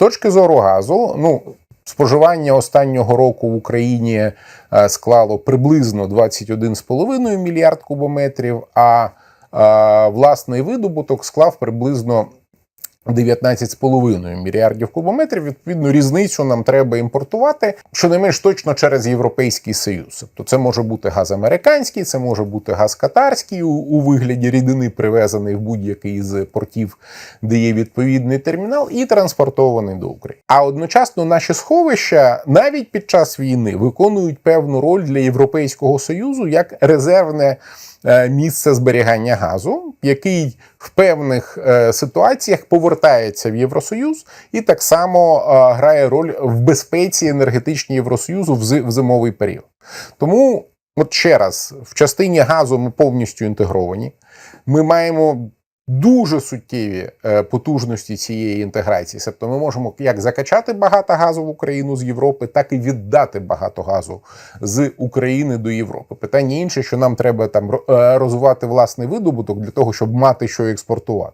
точки зору газу, ну споживання останнього року в Україні е, склало приблизно 21,5 мільярд кубометрів, а е, власний видобуток склав приблизно 19,5 мільярдів кубометрів. Відповідно, різницю нам треба імпортувати, щонайменш точно через Європейський Союз. Тобто це може бути газ американський, це може бути газ катарський у, у вигляді рідини, привезений в будь-який з портів, де є відповідний термінал, і транспортований до України. А одночасно наші сховища навіть під час війни виконують певну роль для Європейського Союзу як резервне е, місце зберігання газу, який в певних е, ситуаціях повертається в Євросоюз і так само грає роль в безпеці енергетичній Євросоюзу в, зи- в зимовий період. Тому, от ще раз, в частині газу ми повністю інтегровані. Ми маємо дуже суттєві е, потужності цієї інтеграції. Тобто ми можемо як закачати багато газу в Україну з Європи, так і віддати багато газу з України до Європи. Питання інше, що нам треба там е, розвивати власний видобуток для того, щоб мати що експортувати.